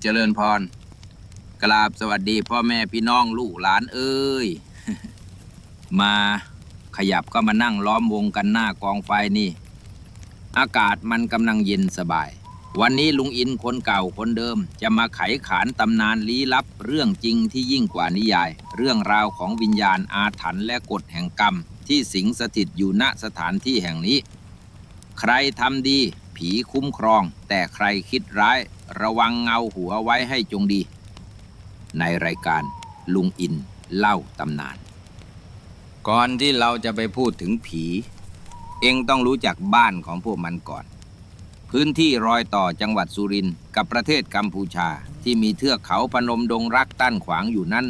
เจริญพร กราบสวัสดีพ่อแม่พี่น้องลูกหลานเอ้ย มาขยับก็มานั่งล้อมวงกันหน้ากองไฟนี่ อากาศมันกำลังเย็นสบาย วันนี้ลุงอินคนเก่าคนเดิม จะมาไขขานตำนานลี้ลับเรื่องจริงที่ยิ่งกว่านิยาย เรื่องราวของวิญญาณอาถรรพ์และกฎแห่งกรรม ที่สิงสถิตอยู่ณสถานที่แห่งนี้ ใครทำดี ผีคุ้มครอง แต่ใครคิดร้าย ระวังเงาหัวไว้ให้จงดี ในรายการลุงอินเล่าตำนาน ก่อนที่เราจะไปพูดถึงผี เองต้องรู้จักบ้านของพวกมันก่อน พื้นที่รอยต่อจังหวัดสุรินทร์กับประเทศกัมพูชาที่มีเทือกเขาพนมดงรักตั้นขวางอยู่นั้น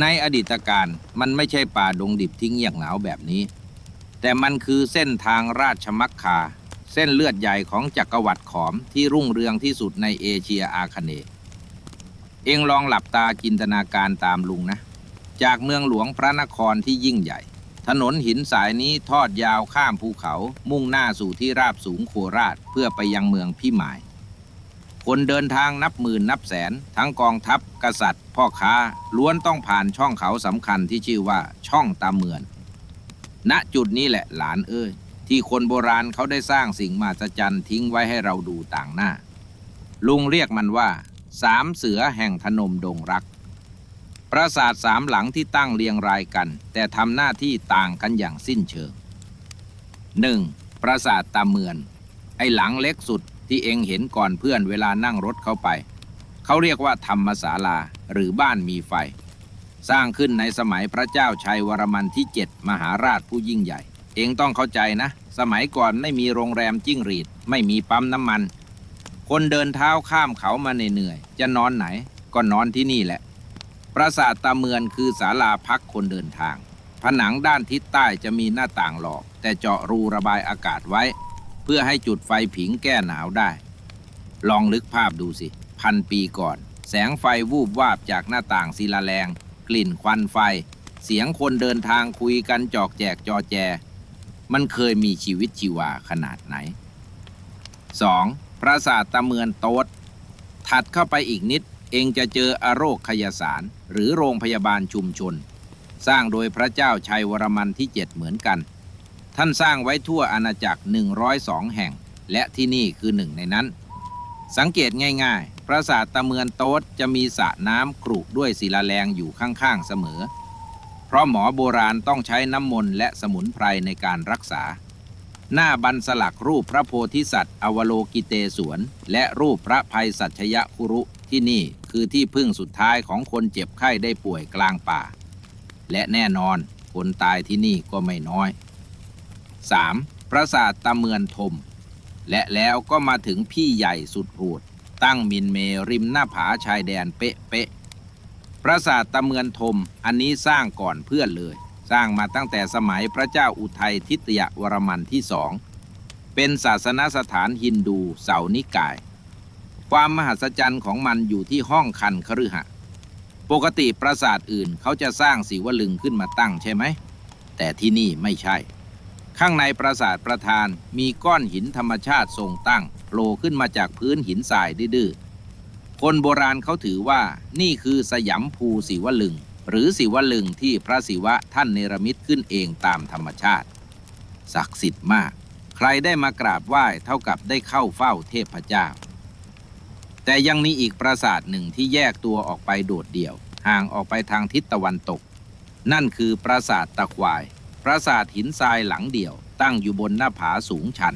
ในอดีตการมันไม่ใช่ป่าดงดิบที่เงียบเหงาแบบนี้ แต่มันคือเส้นทางราชมักคา เส้นเลือดใหญ่ของจักรวรรดิขอมที่รุ่งเรืองที่สุดในเอเชียอาคเนย์เองลองหลับตาจินตนาการตามลุงนะ จากเมืองหลวงพระนครที่ยิ่งใหญ่ ถนนหินสายนี้ทอดยาวข้ามภูเขามุ่งหน้าสู่ที่ราบสูงโคราชเพื่อไปยังเมืองพิมาย คนเดินทางนับหมื่นนับแสน ทั้งกองทัพกษัตริย์ พ่อค้าล้วนต้องผ่านช่องเขาสำคัญที่ชื่อว่าช่องตาเมือน ณจุดนี้แหละหลานเอ้ย ที่คนโบราณเขาได้สร้างสิ่งมหัศจรรย์ทิ้งไว้ให้เราดูต่างหน้า ลุงเรียกมันว่า สามเสือแห่งธนมดงรัก ปราสาทสามหลังที่ตั้งเรียงรายกัน แต่ทำหน้าที่ต่างกันอย่างสิ้นเชิง 1. ปราสาทตาเมือน ไอหลังเล็กสุดที่เองเห็นก่อนเพื่อนเวลานั่งรถเข้าไป เขาเรียกว่าธรรมศาลาหรือบ้านมีไฟ สร้างขึ้นในสมัยพระเจ้าชัยวรมันที่7มหาราชผู้ยิ่งใหญ่ เองต้องเข้าใจนะ สมัยก่อนไม่มีโรงแรมจิ้งหรีด ไม่มีปั๊มน้ำมัน คนเดินเท้าข้ามเขามาเหนื่อยๆจะนอนไหน ก็นอนที่นี่แหละ ปราสาทตาเมือนคือศาลาพักคนเดินทาง ผนังด้านทิศใต้จะมีหน้าต่างหลอก แต่เจาะรูระบายอากาศไว้ เพื่อให้จุดไฟผิงแก้หนาวได้ ลองลึกภาพดูสิ พันปีก่อน แสงไฟวูบวาบจากหน้าต่างศิลาแรง กลิ่นควันไฟ เสียงคนเดินทางคุยกันจอกแจกจอแจ มันเคยมีชีวิตชีวาขนาดไหน 2. ปราสาทตะเมือนโต๊ดถัดเข้าไปอีกนิด เองจะเจออโรคขยสาร หรือโรงพยาบาลชุมชน สร้างโดยพระเจ้าชัยวรมันที่ 7 เหมือนกัน ท่านสร้างไว้ทั่วอาณาจักร 102 แห่ง และที่นี่คือหนึ่งในนั้น สังเกตง่าย ๆ ปราสาทตะเมือนโต๊ดจะมีสระน้ำกรุด้วยศิลาแรงอยู่ข้างๆเสมอ ราะหมอโบราณต้องใช้น้ำมนต์และสมุนไพรในการรักษา หน้าบันสลักรูปพระโพธิสัตว์ อวโลกิเตศวน และรูปพระภัยสัชยคุรุที่นี่คือที่พึ่งสุดท้ายของคนเจ็บไข้ได้ป่วยกลางป่า และแน่นอนคนตายที่นี่ก็ไม่น้อย 3. ปราสาทตะเมือนทม และแล้วก็มาถึงพี่ใหญ่สุดโหดตั้งมินเมริมหน้าผาชายแดนเป๊ะเป๊ะ ปราสาทตะเมือนทมอันนี้สร้างก่อนเพื่อนเลย สร้างมาตั้งแต่สมัยพระเจ้าอุทัยทิตยวรมันที่สอง เป็นศาสนสถานฮินดูเสานิกาย ความมหัศจรรย์ของมันอยู่ที่ห้องคันคฤหะปกติปราสาทอื่นเขาจะสร้างศิวลึงขึ้นมาตั้งใช่ไหม แต่ที่นี่ไม่ใช่ ข้างในปราสาทประธานมีก้อนหินธรรมชาติทรงตั้งโผล่ขึ้นมาจากพื้นหินทรายดื้อ คนโบราณเขาถือว่านี่คือสยามภูศิวลึง หรือศิวลึงที่พระศิวะท่านเนรมิตขึ้นเองตามธรรมชาติ ศักดิ์สิทธิ์มาก ใครได้มากราบไหว้เท่ากับได้เข้าเฝ้าเทพเจ้า แต่ยังมีอีกปราสาทหนึ่งที่แยกตัวออกไปโดดเดี่ยว ห่างออกไปทางทิศตะวันตก นั่นคือปราสาทตะควาย ปราสาทหินทรายหลังเดี่ยว ตั้งอยู่บนหน้าผาสูงชัน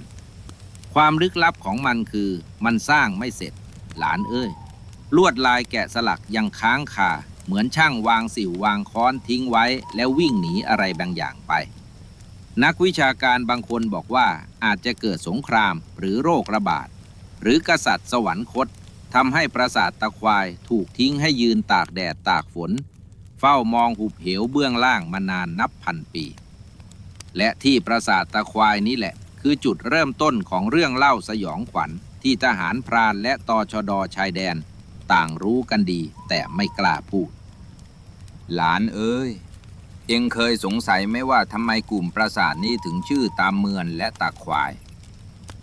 ความลึกลับของมันคือมันสร้างไม่เสร็จ หลานเอ้ย ลวดลายแกะสลักยังค้างคาเหมือนช่างวางสิววางค้อนทิ้งไว้ แล้ววิ่งหนีอะไรบางอย่างไป นักวิชาการบางคนบอกว่าอาจจะเกิดสงครามหรือโรคระบาด หรือกษัตริย์สวรรคตทำให้ปราสาทตะควายถูกทิ้งให้ยืนตากแดดตากฝน เฝ้ามองหุบเหวเบื้องล่างมานานนับพันปี และที่ปราสาทตะควายนี้แหละ คือจุดเริ่มต้นของเรื่องเล่าสยองขวัญที่ทหารพรานและตอชดชายแดน ต่างรู้กันดี แต่ไม่กล้าพูด หลานเอ้ย เองเคยสงสัยไหมว่าทำไมกลุ่มปราสาทนี้ถึงชื่อตามเมือนและตาควาย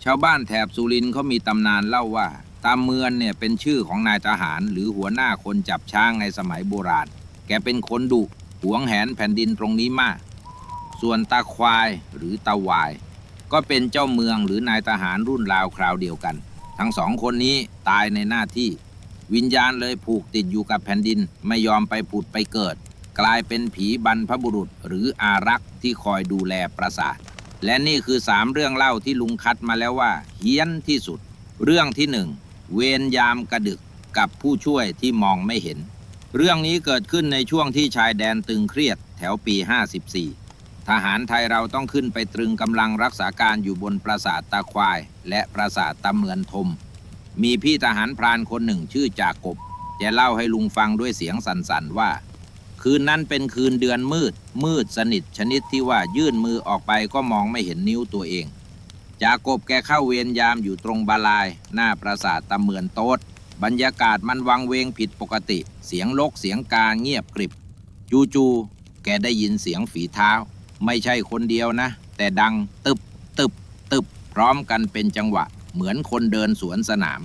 ชาวบ้านแถบสุรินทร์เขามีตำนานเล่าว่าตตามเมือนเนี่ยเป็นชื่อของนายทหาร หรือหัวหน้าคนจับช้างในสมัยโบราณ แกเป็นคนดุหวงแหนแผ่นดินตรงนี้มาก ส่วนตาควายหรือตาวาย ก็เป็นเจ้าเมืองหรือนายทหารรุ่นราวคราวเดียวกัน ทั้งสองคนนี้ตายในหน้าที่ วิญญาณเลยผูกติดอยู่กับแผ่นดินไม่ยอมไปผุดไปเกิด กลายเป็นผีบรรพบุรุษหรืออารักษ์ที่คอยดูแลปราสาท และนี่คือสามเรื่องเล่าที่ลุงคัดมาแล้วว่าเฮี้ยนที่สุด เรื่องที่หนึ่งเวรยามกระดึกกับผู้ช่วยที่มองไม่เห็น เรื่องนี้เกิดขึ้นในช่วงที่ชายแดนตึงเครียดแถวปี 54 ทหารไทยเราต้องขึ้นไปตรึงกำลังรักษาการอยู่บนปราสาทตาควาย และปราสาทตาเมือนทม มีพี่ทหารพรานคนหนึ่งชื่อจากกบจะเล่าให้ลุงฟังด้วยเสียงสั่นๆว่า คืนนั้นเป็นคืนเดือนมืด มืดสนิทชนิดที่ว่ายื่นมือออกไปก็มองไม่เห็นนิ้วตัวเอง จากบแกเข้าเวรยามอยู่ตรงบาลาย หน้าปราสาทตะเมือนโต๊ดบรรยากาศมันวังเวงผิดปกติ เสียงลกเสียงกาเงียบกริบ จู่ๆแกได้ยินเสียงฝีเท้า ไม่ใช่คนเดียวนะ แต่ดังตึบตึบตึบพร้อมกันเป็นจังหวะ เหมือนคนเดินสวนสนาม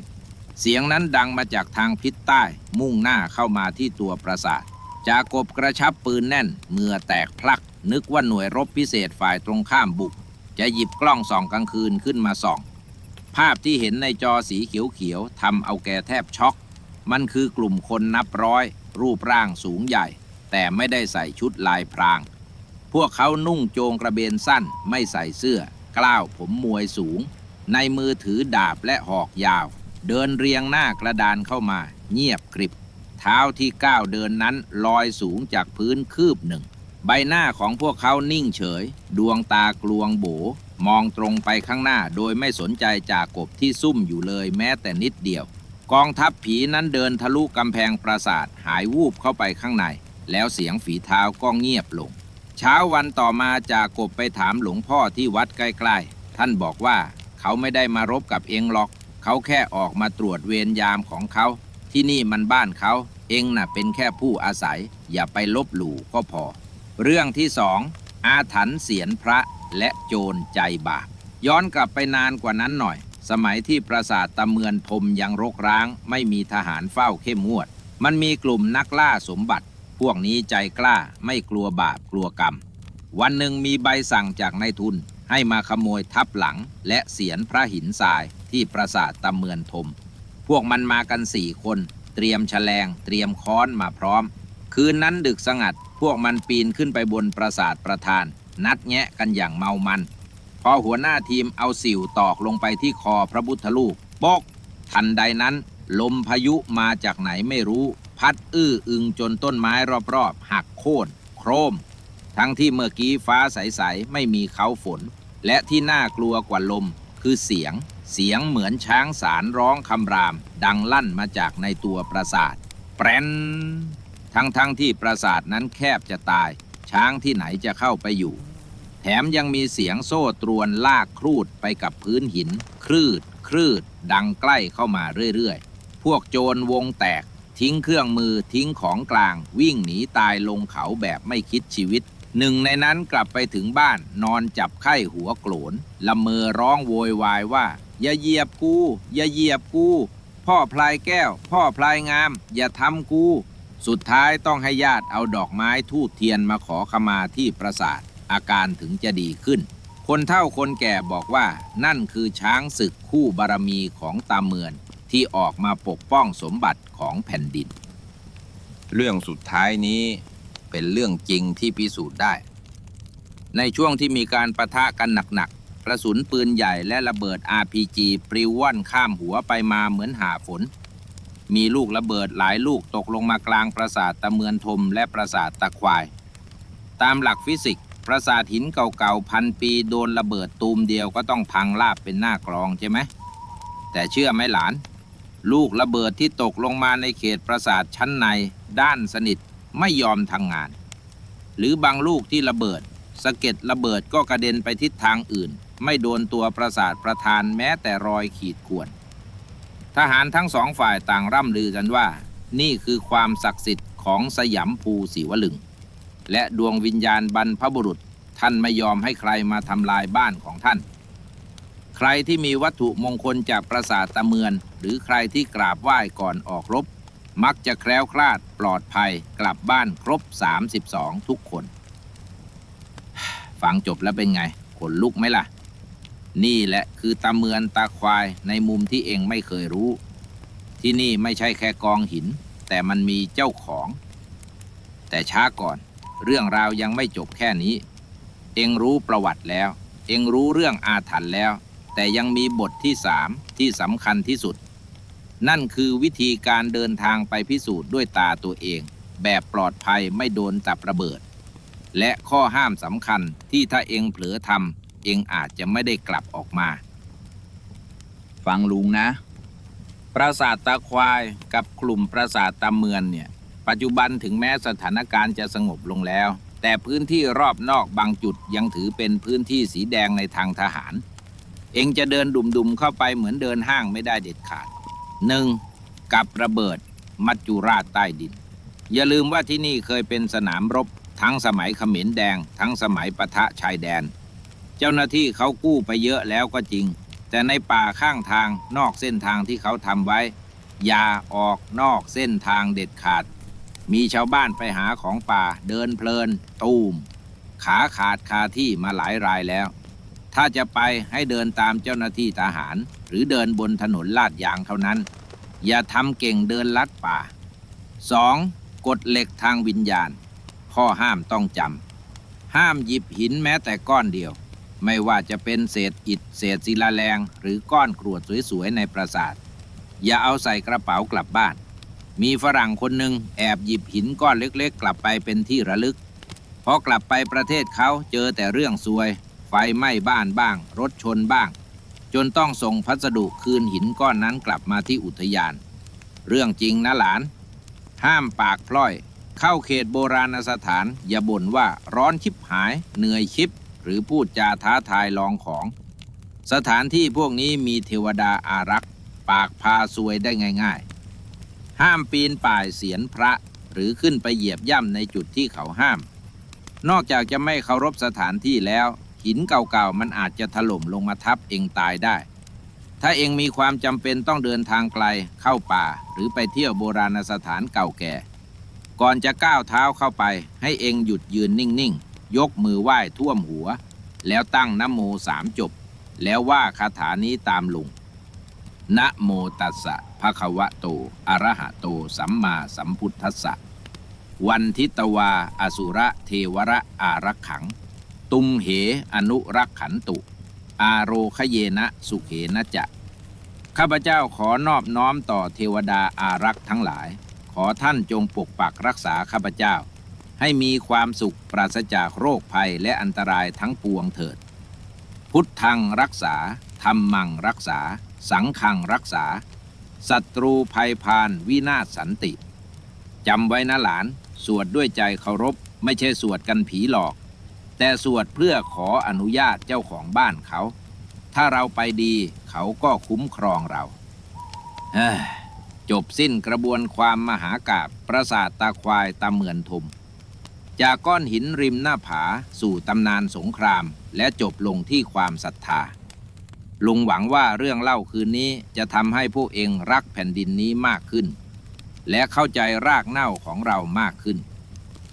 เสียงนั้นดังมาจากทางทิศใต้ มุ่งหน้าเข้ามาที่ตัวปราสาทจากบกระชับปืนแน่นเหงื่อแตกพลัก นึกว่าหน่วยรบพิเศษฝ่ายตรงข้ามบุก จะหยิบกล้องส่องกลางคืนขึ้นมาส่อง ภาพที่เห็นในจอสีเขียวๆทำเอาแกแทบช็อก มันคือกลุ่มคนนับร้อย รูปร่างสูงใหญ่ แต่ไม่ได้ใส่ชุดลายพราง พวกเขานุ่งโจงกระเบนสั้นไม่ใส่เสื้อกล้าวผมมวยสูง ในมือถือดาบและหอกยาว เดินเรียงหน้ากระดานเข้ามา เงียบกริบ เท้าที่ก้าวเดินนั้นลอยสูงจากพื้นคืบหนึ่ง ใบหน้าของพวกเขานิ่งเฉย ดวงตากลวงโบ มองตรงไปข้างหน้าโดยไม่สนใจจากกบที่ซุ่มอยู่เลยแม้แต่นิดเดียว กองทัพผีนั้นเดินทะลุกำแพงปราสาทหายวูบเข้าไปข้างใน แล้วเสียงฝีเท้าก็เงียบลง เช้าวันต่อมาจากกบไปถามหลวงพ่อที่วัดใกล้ๆท่านบอกว่า เขาไม่ได้มารบกับเองหรอก เขาแค่ออกมาตรวจเวรยามของเขา ที่นี่มันบ้านเขา เองน่ะเป็นแค่ผู้อาศัย อย่าไปลบหลู่ก็พอ เรื่องที่สองอาถรรพ์เสียนพระและโจรใจบาปย้อนกลับไปนานกว่านั้นหน่อย สมัยที่ปราสาทตะเมือนพรมยังรกร้าง ไม่มีทหารเฝ้าเข้มงวด มันมีกลุ่มนักล่าสมบัติ พวกนี้ใจกล้าไม่กลัวบาปกลัวกรรม วันหนึ่งมีใบสั่งจากนายทุน ให้มาขโมยทับหลังและเสียนพระหินทรายที่ปราสาทตะเมือนทม พวกมันมากันสี่คน เตรียมแฉลง เตรียมค้อนมาพร้อม คืนนั้นดึกสงัด พวกมันปีนขึ้นไปบนปราสาทประธาน นัดแงะกันอย่างเมามัน พอหัวหน้าทีมเอาสิวตอกลงไปที่คอพระพุทธรูปโปกทันใดนั้น ลมพายุมาจากไหนไม่รู้ พัดอื้ออึงจนต้นไม้รอบๆหักโค่นโครม ทั้งที่เมื่อกี้ฟ้าใส ๆ ไม่มีเขาฝน และที่น่ากลัวกว่าลมคือเสียง เสียงเหมือนช้างสารร้องคำราม ดังลั่นมาจากในตัวปราสาท แปรนทั้งๆทที่ปราสาทนั้นแคบจะตาย ช้างที่ไหนจะเข้าไปอยู่ แถมยังมีเสียงโซ่ตรวนลากครูดไปกับพื้นหิน คลืด คลืด ดังใกล้เข้ามาเรื่อยๆ พวกโจรวงแตก ทิ้งเครื่องมือทิ้งของกลาง วิ่งหนีตายลงเขาแบบไม่คิดชีวิต หนึ่งในนั้นกลับไปถึงบ้านนอนจับไข้หัวโกรนละเมอร้องโวยวายว่า อย่าเหยียบกู อย่าเหยียบกู พ่อพลายแก้ว พ่อพลายงาม อย่าทำกู สุดท้ายต้องให้ญาติเอาดอกไม้ทูบเทียนมาขอขมาที่ปราสาท อาการถึงจะดีขึ้น คนเฒ่าคนแก่บอกว่า นั่นคือช้างศึกคู่บารมีของตาเมือน ที่ออกมาปกป้องสมบัติของแผ่นดิน เรื่องสุดท้ายนี้ เป็นเรื่องจริงที่พิสูจน์ได้ ในช่วงที่มีการประทะกันหนักๆกระสุนปืนใหญ่และระเบิด RPG ปลิวว่อนข้ามหัวไปมาเหมือนหาฝน มีลูกระเบิดหลายลูกตกลงมากลางปราสาทตะเมือนทมและปราสาทตะควาย ตามหลักฟิสิกส์ปราสาทหินเก่าๆพันปีโดนระเบิดตูมเดียวก็ต้องพังราบเป็นหน้ากลองใช่ไหมแต่เชื่อไหมหลาน ลูกระเบิดที่ตกลงมาในเขตปราสาทชั้นในด้านสนิท ไม่ยอมทำงงาน หรือบางลูกที่ระเบิดสะเก็ดระเบิดก็กระเด็นไปทิศทางอื่น ไม่โดนตัวปราสาทประธานแม้แต่รอยขีดข่วน ทหารทั้งสองฝ่ายต่างร่ำลือกันว่า นี่คือความศักดิ์สิทธิ์ของสยามภูศิวลึง และดวงวิญญาณบรรพบุรุษท่านไม่ยอมให้ใครมาทำลายบ้านของท่านใใครที่มีวัตถุมงคลจากปราสาทตะเมือน หรือใครที่กราบไหว้ก่อนออกรบ มักจะแคล้วคลาดปลอดภัยกลับบ้านครบ 32 ทุกคน ฟังจบแล้วเป็นไง ขนลุกไหมล่ะ นี่แหละคือตาเมือนตาควายในมุมที่เองไม่เคยรู้ ที่นี่ไม่ใช่แค่กองหิน แต่มันมีเจ้าของ แต่ช้าก่อน เรื่องราวยังไม่จบแค่นี้ เองรู้ประวัติแล้ว เองรู้เรื่องอาถรรพ์แล้ว แต่ยังมีบทที่สามที่สำคัญที่สุด นั่นคือวิธีการเดินทางไปพิสูจน์ด้วยตาตัวเอง แบบปลอดภัยไม่โดนตับระเบิด และข้อห้ามสำคัญที่ถ้าเองเผลอทำเองอาจจะไม่ได้กลับออกมา ฟังลุงนะ ปราสาทตาควายกับกลุ่มปราสาทตาเมือนเนี่ย ปัจจุบันถึงแม้สถานการณ์จะสงบลงแล้ว แต่พื้นที่รอบนอกบางจุดยังถือเป็นพื้นที่สีแดงในทางทหาร เองจะเดินดุมๆเข้าไปเหมือนเดินห้างไม่ได้เด็ดขาด หนึ่งกับระเบิดมัจจุราชใต้ดิน อย่าลืมว่าที่นี่เคยเป็นสนามรบ ทั้งสมัยเขมรแดง ทั้งสมัยปะทะชายแดน เจ้าหน้าที่เขากู้ไปเยอะแล้วก็จริง แต่ในป่าข้างทางนอกเส้นทางที่เขาทำไว้ อย่าออกนอกเส้นทางเด็ดขาด มีชาวบ้านไปหาของป่าเดินเพลิน ตูม ขาขาดคาที่มาหลายรายแล้ว ถ้าจะไปให้เดินตามเจ้าหน้าที่ทหาร หรือเดินบนถนนลาดยางเท่านั้น อย่าทำเก่งเดินลัดป่า 2. กฎเหล็กทางวิญญาณ ข้อห้ามต้องจำห้ามหยิบหินแม้แต่ก้อนเดียว ไม่ว่าจะเป็นเศษอิฐเศษศิลาแรง หรือก้อนกรวดสวยๆในปราสาท อย่าเอาใส่กระเป๋ากลับบ้าน มีฝรั่งคนหนึ่งแอบหยิบหินก้อนเล็กๆ กลับไปเป็นที่ระลึกพอกลับไปประเทศเขาเจอแต่เรื่องซวย ไฟไหม้บ้านบ้าง รถชนบ้าง จนต้องส่งพัสดุคืนหินก้อนนั้นกลับมาที่อุทยาน เรื่องจริงนะหลาน ห้ามปากพล่อย เข้าเขตโบราณสถาน อย่าบ่นว่าร้อนชิบหาย เหนื่อยชิบ หรือพูดจาท้าทายลองของ สถานที่พวกนี้มีเทวดาอารักษ์ ปากพาซวยได้ง่าย ๆ ห้ามปีนป่ายเสียนพระหรือขึ้นไปเหยียบย่ำในจุดที่เขาห้าม นอกจากจะไม่เคารพสถานที่แล้ว หินเก่าๆ มันอาจจะถล่มลงมาทับเองตายได้ ถ้าเองมีความจำเป็นต้องเดินทางไกลเข้าป่า หรือไปเที่ยวโบราณสถานเก่าแก่ ก่อนจะก้าวเท้าเข้าไป ให้เองหยุดยืนนิ่งๆ ยกมือไหว้ท่วมหัว แล้วตั้งนะโมสามจบ แล้วว่าคาถานี้ตามลุงนะโมตัสสะภะคะวะโต อะระหะโต สัมมาสัมพุทธัสสะ วันทิตวา อสุระเทวระอารักขัง ตุมเห อนุรักขันตุ อาโรคเยนะสุเขนะจะ ข้าพเจ้าขอนอบน้อมต่อเทวดาอารักษ์ทั้งหลาย ขอท่านจงปกปักรักษาข้าพเจ้า ให้มีความสุขปราศจากโรคภัยและอันตรายทั้งปวงเถิด พุทธังรักษาธรรมังรักษา สังฆังรักษาศัตรูภัยพานวินาศสันติจำไว้นะหลาน สวดด้วยใจเคารพ ไม่ใช่สวดกันผีหลอก แต่สวดเพื่อขออนุญาตเจ้าของบ้านเขา ถ้าเราไปดีเขาก็คุ้มครองเราเฮ้ยจบสิ้นกระบวนความมหากาบประสาทตาควายตาเหมือนทุม จากก้อนหินริมหน้าผาสู่ตำนานสงคราม และจบลงที่ความศรัทธา ลุงหวังว่าเรื่องเล่าคืนนี้จะทำให้พวกเองรักแผ่นดินนี้มากขึ้น และเข้าใจรากเหง้าของเรามากขึ้น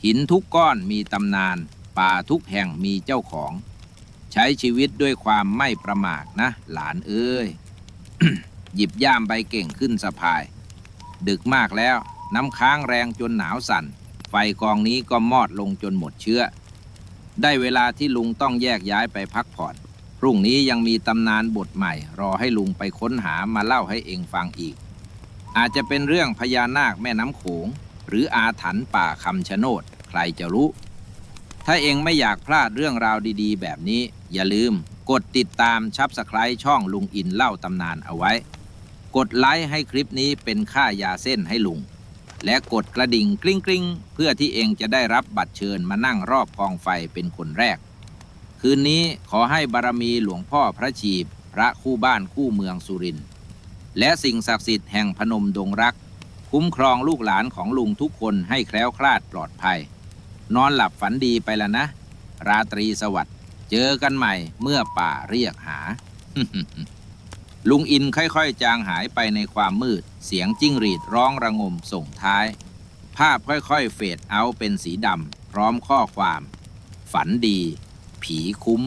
หินทุกก้อนมีตำนาน ป่าทุกแห่งมีเจ้าของ ใช้ชีวิตด้วยความไม่ประมาทนะ หลานเอ้ย หยิบย่ามใบเก่งขึ้นสะพาย ดึกมากแล้วน้ำค้างแรงจนหนาวสั่น ไฟกองนี้ก็มอดลงจนหมดเชื้อ ได้เวลาที่ลุงต้องแยกย้ายไปพักผ่อน พรุ่งนี้ยังมีตำนานบทใหม่ รอให้ลุงไปค้นหามาเล่าให้เองฟังอีก อาจจะเป็นเรื่องพญานาคแม่น้ำโขง หรืออาถรรพ์ป่าคำชะโนด ใครจะรู้ ถ้าเองไม่อยากพลาดเรื่องราวดีๆ แบบนี้ อย่าลืม กดติดตามชับสไครช่องลุงอินเล่าตำนานเอาไว้ กดไลค์ให้คลิปนี้เป็นค่ายาเส้นให้ลุง และกดกระดิ่งกริ้งกริงๆเพื่อที่เองจะได้รับบัตรเชิญมานั่งรอบกองไฟเป็นคนแรก คืนนี้ขอให้บารมีหลวงพ่อพระชีพ พระคู่บ้านคู่เมืองสุรินทร์และสิ่งศักดิ์สิทธิ์แห่งพนมดงรัก คุ้มครองลูกหลานของลุงทุกคนให้แคล้วคลาดปลอดภัย นอนหลับฝันดีไปแล้วนะ ราตรีสวัสดิ์เจอกันใหม่เมื่อป่าเรียกหา ลุงอินค่อยๆ จางหายไปในความมืด เสียงจิ้งหรีดร้องระงมส่งท้าย ภาพค่อยๆ เฟดเอาเป็นสีดำพร้อมข้อความ ฝันดี ผีคุ้ม